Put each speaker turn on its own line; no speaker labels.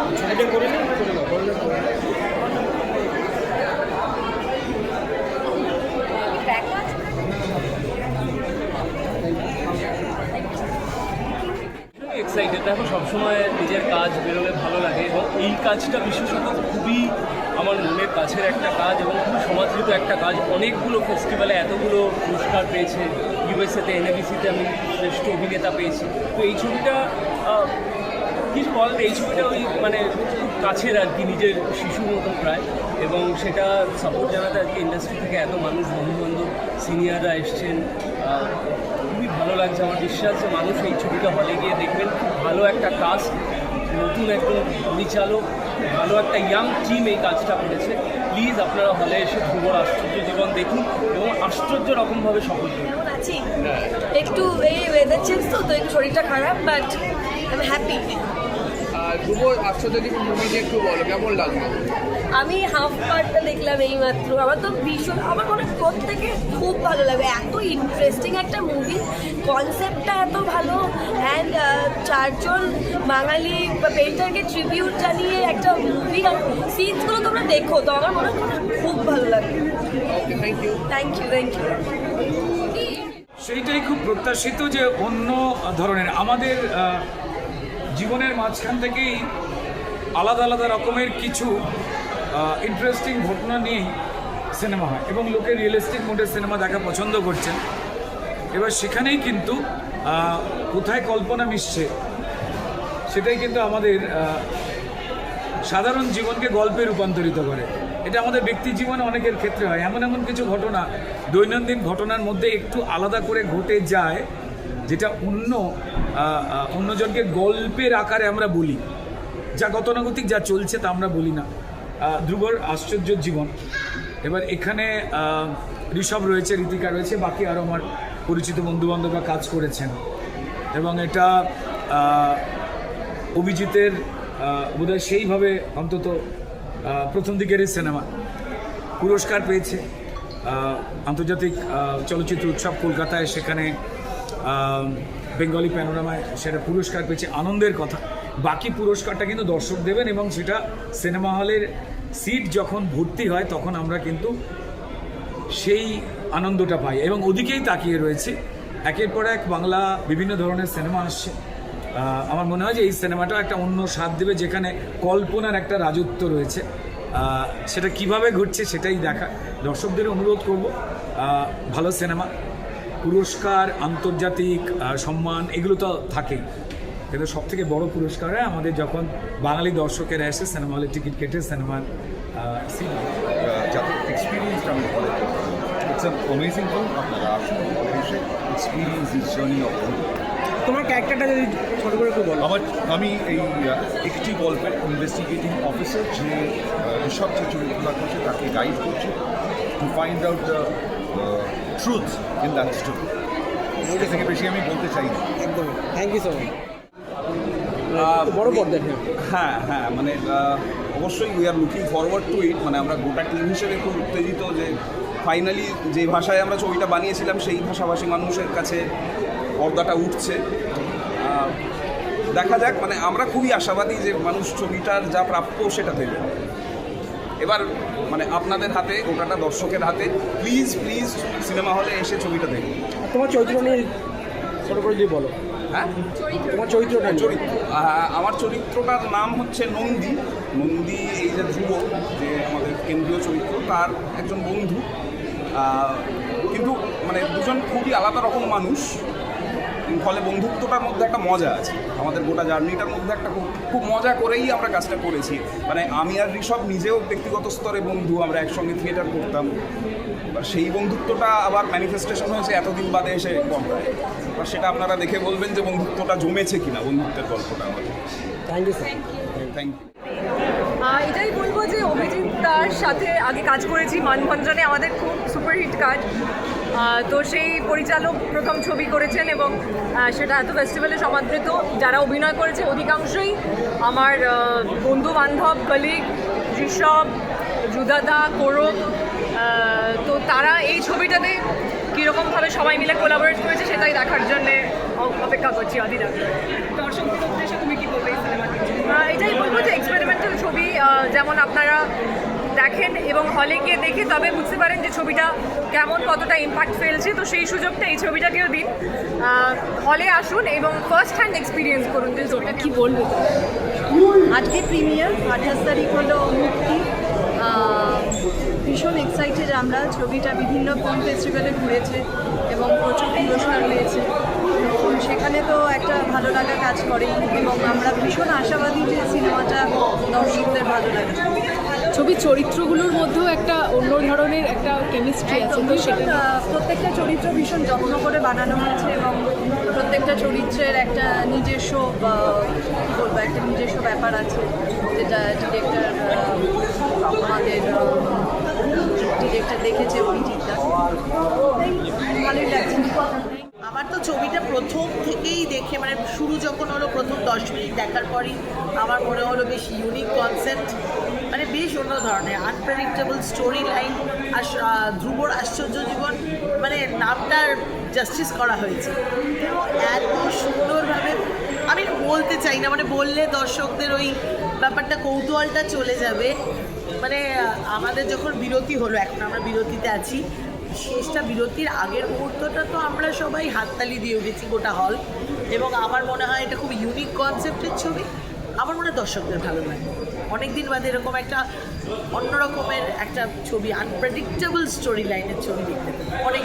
নিই।
এক্সাইটেড দেখো, সবসময় নিজের কাজ বেরোলে ভালো লাগে এবং এই কাজটা বিশেষত খুবই আমার মনের কাছের একটা কাজ এবং খুবই সমাদৃত একটা কাজ। অনেকগুলো ফেস্টিভ্যালে এতগুলো পুরস্কার পেয়েছে। ইউএসএতে এনএবিসিতে আমি শ্রেষ্ঠ অভিনেতা পেয়েছি। তো এই ছবিটা কিছু বলেন এই ছবিটা ওই মানে কাছের আর কি, নিজের শিশুর মতো প্রায়। এবং সেটা সাপোর্ট জানাতে আর কি ইন্ডাস্ট্রি থেকে এত মানুষ, বন্ধুবান্ধব সিনিয়ররা এসছেন। খুবই ভালো লাগছে আমার বিশ্বাস মানুষ এই ছবিটা হলে গিয়ে দেখবেন। খুব ভালো একটা কাজ নতুন একজন পরিচালক ভালো একটা ইয়াং টিম এই কাজটা করেছে। প্লিজ আপনারা হলে এসে ধ্রুবর আশ্চর্য জীবন দেখুন এবং আশ্চর্য রকমভাবে সফল করুন
একটু এই ওয়েদার চেঞ্জ তো তো একটু শরীরটা খারাপ বাট আমি হ্যাপি
ধ্রুব আশ্চর্য মুভি নিয়ে একটু বলো কেমন লাগল?
আমি হাফ পার্টটা দেখলাম এই মাত্র আমার তো ভীষণ আমার মনে হয় প্রত্যেকে খুব ভালো লাগে এত ইন্টারেস্টিং একটা মুভি কনসেপ্টটা এত ভালো। অ্যান্ড চারজন বাঙালি পেন্টারকে ট্রিবিউট জানিয়ে একটা মুভি সিনসগুলো তোমরা দেখো তো আমার মনে তোমার খুব ভালো
okay thank you
thank you thank you
সেইটাই খুব প্রত্যাশিত যে অন্য ধরনের আমাদের জীবনের মাঝখান থেকেই আলাদা আলাদা রকমের কিছু ইন্টারেস্টিং ঘটনা নিয়েই সিনেমা হয় এবং লোকে রিয়েলিস্টিক মোডের সিনেমা দেখা পছন্দ করছেন। এবার সেখানেই কিন্তু কোথায় কল্পনা মিশছে, সেটাই কিন্তু আমাদের সাধারণ জীবনকে গল্পে রূপান্তরিত করে। এটা আমাদের ব্যক্তি জীবনে অনেকের ক্ষেত্রে হয়। এমন এমন কিছু ঘটনা, দৈনন্দিন ঘটনার মধ্যে একটু আলাদা করে ঘটে যায় যেটা অন্য অন্যজনকে গল্পের আকারে আমরা বলি। যা গতানুগতিক যা চলছে তা আমরা বলি না। ধ্রুবর আশ্চর্য জীবন। এবার এখানে ঋষভ রয়েছে, ঋতিকা রয়েছে, বাকি আরও আমার পরিচিত বন্ধুবান্ধবরা কাজ করেছেন। এবং এটা অভিজিতের বোধহয় সেইভাবে অন্তত প্রথম দিকেরই সিনেমা পুরস্কার পেয়েছে। আন্তর্জাতিক চলচ্চিত্র উৎসব কলকাতায় সেখানে বেঙ্গলি প্যানোরামায় সেটা পুরস্কার পেয়েছে, আনন্দের কথা। বাকি পুরস্কারটা কিন্তু দর্শক দেবেন এবং সেটা সিনেমা হলের সিট যখন ভর্তি হয়, তখন আমরা কিন্তু সেই আনন্দটা পাই। এবং ওদিকেই তাকিয়ে রয়েছে। একের পর এক বাংলা বিভিন্ন ধরনের সিনেমা আসছে। আমার মনে হয় যে এই সিনেমাটা একটা অন্য স্বাদ দেবে, যেখানে কল্পনার একটা রাজত্ব রয়েছে। সেটা কীভাবে ঘটছে সেটাই দেখা। দর্শকদের অনুরোধ করব ভালো সিনেমা। পুরস্কার আন্তর্জাতিক সম্মান এগুলো তো থাকেই। কিন্তু সব থেকে বড় পুরস্কার হয় আমাদের যখন বাঙালি দর্শকেরা এসে সিনেমা হলে টিকিট কেটে সিনেমার
বলে ইটস অ্যান অ্যামেজিং ফিল্ম আপনারা আসুন এক্সপিরিয়েন্স ইজ জার্নি অফ
তোমার ক্যারেক্টারটা যদি ছোট করে একটু বলো।
আমার আমি এই একটি গল্পের ইনভেস্টিগেটিং অফিসার যে ঋষভ যে চরিত্রটা করছে তাকে গাইড করছে to find out the truth in that story এটা থেকে বেশি আমি বলতে চাই না।
একদম থ্যাংক ইউ সো মাচ বড় পর্দায় হ্যাঁ
হ্যাঁ হ্যাঁ মানে অবশ্যই we are looking forward to it মানে আমরা গোটা টিম হিসেবে খুব উত্তেজিত যে ফাইনালি যে ভাষায় আমরা ছবিটা বানিয়েছিলাম সেই ভাষাভাষী মানুষের কাছে পর্দাটা উঠছে। দেখা যাক মানে আমরা খুবই আশাবাদী যে মানুষ ছবিটার যা প্রাপ্য সেটা দেবে। এবার মানে আপনাদের হাতে গোটাটা দর্শকের হাতে প্লিজ প্লিজ সিনেমা হলে এসে ছবিটা দেখুন।
তোমার চরিত্র নিয়ে ছোট করে যদি বলো।
হ্যাঁ?
তোমার চরিত্রটা।
চরিত্র আমার চরিত্রটার নাম হচ্ছে নন্দী। নন্দী এই যে ধ্রুব যে আমাদের কেন্দ্রীয় চরিত্র তার একজন বন্ধু। কিন্তু মানে দুজন খুবই আলাদা রকম মানুষ। ফলে বন্ধুত্বটার মধ্যে একটা মজা আছে। আমাদের গোটা জার্নিটার মধ্যে একটা খুব খুব মজা করেই আমরা কাজটা করেছি। মানে আমি আর ঋষভ নিজেও ব্যক্তিগত স্তরে বন্ধু আমরা একসঙ্গে থিয়েটার করতাম। সেই বন্ধুত্বটা আবার ম্যানিফেস্টেশন হয়েছে এতদিন বাদে এসে পর্দায় এবার সেটা আপনারা দেখে বলবেন যে বন্ধুত্বটা জমেছে কিনা বন্ধুত্বের গল্পটা আমাদের।
থ্যাংক ইউ
থ্যাংক ইউ
এটাই বলব যে অভিজিৎ তার সাথে আগে কাজ করেছি মানভঞ্জনে আমাদের খুব সুপারহিট কাজ তো সেই পরিচালক প্রথম ছবি করেছেন এবং সেটা এত ফেস্টিভ্যালে সমাদৃত। যারা অভিনয় করেছে অধিকাংশই আমার বন্ধু বান্ধব কলিগ ঋষভ জুদাদা কৌরব তো তারা এই ছবিটাতে কীরকমভাবে সবাই মিলে কোলাবোরেট করেছে সেটাই দেখার জন্যে অপেক্ষা করছি আগ্রহে দর্শকদের উদ্দেশ্যে তুমি কি বলবে এটাই বলব যে এক্সপেরিমেন্টাল ছবি যেমন আপনারা দেখেন এবং হলে গিয়ে দেখে তবে বুঝতে পারেন যে ছবিটা কেমন, কতটা ইম্প্যাক্ট ফেলছে। তো সেই সুযোগটা এই ছবিটাকেও দিন। হলে আসুন এবং ফার্স্ট হ্যান্ড এক্সপিরিয়েন্স করুন যে ছবিটা কি বলবে।
আজকে প্রিমিয়ার আঠাশ তারিখ হলো মুক্তি। ভীষণ এক্সাইটেড আমরা। ছবিটা বিভিন্ন ফিল্ম ফেস্টিভ্যালে ঘুরেছে এবং প্রচুর পুরস্কার পেয়েছে। সেখানে তো একটা ভালো লাগা কাজ করে এবং আমরা ভীষণ আশাবাদী যে সিনেমাটা দর্শকদের ভালো লাগে।
ছবির চরিত্রগুলোর মধ্যেও একটা অন্য ধরনের একটা কেমিস্ট্রি আছে তো সেটা
প্রত্যেকটা চরিত্র ভীষণ যত্ন করে বানানো হয়েছে এবং প্রত্যেকটা চরিত্রের একটা নিজস্ব কি বলব একটা নিজস্ব ব্যাপার আছে। যেটা ডিরেক্টর আমাদের ডিরেক্টর দেখেছে অভিজিৎটা ভালোই লাগছে।
আমার তো ছবিটা প্রথম থেকেই দেখে মানে শুরু যখন হলো প্রথম দশ মিনিট দেখার পরই আমার মনে হলো বেশ ইউনিক কনসেপ্ট মানে বেশ অন্য ধরনের আনপ্রেডিক্টেবল স্টোরি লাইন আর ধ্রুবর আশ্চর্য জীবন মানে নামটার জাস্টিস করা হয়েছে। এত সুন্দরভাবে আমি বলতে চাই না মানে বললে দর্শকদের ওই ব্যাপারটা কৌতূহলটা চলে যাবে। মানে আমাদের যখন বিরতি হলো, এখন আমরা বিরতিতে আছি। শেষটা বিরতির আগের মুহূর্তটা তো আমরা সবাই হাততালি দিয়ে উঠেছি গোটা হল এবং আমার মনে হয় এটা খুব ইউনিক কনসেপ্টের ছবি। আমার মনে হয় দর্শকদের ভালো লাগে অনেকদিন বাদে এরকম একটা অন্যরকমের একটা ছবি আনপ্রেডিক্টেবল স্টোরি লাইনের ছবি দেখতে অনেক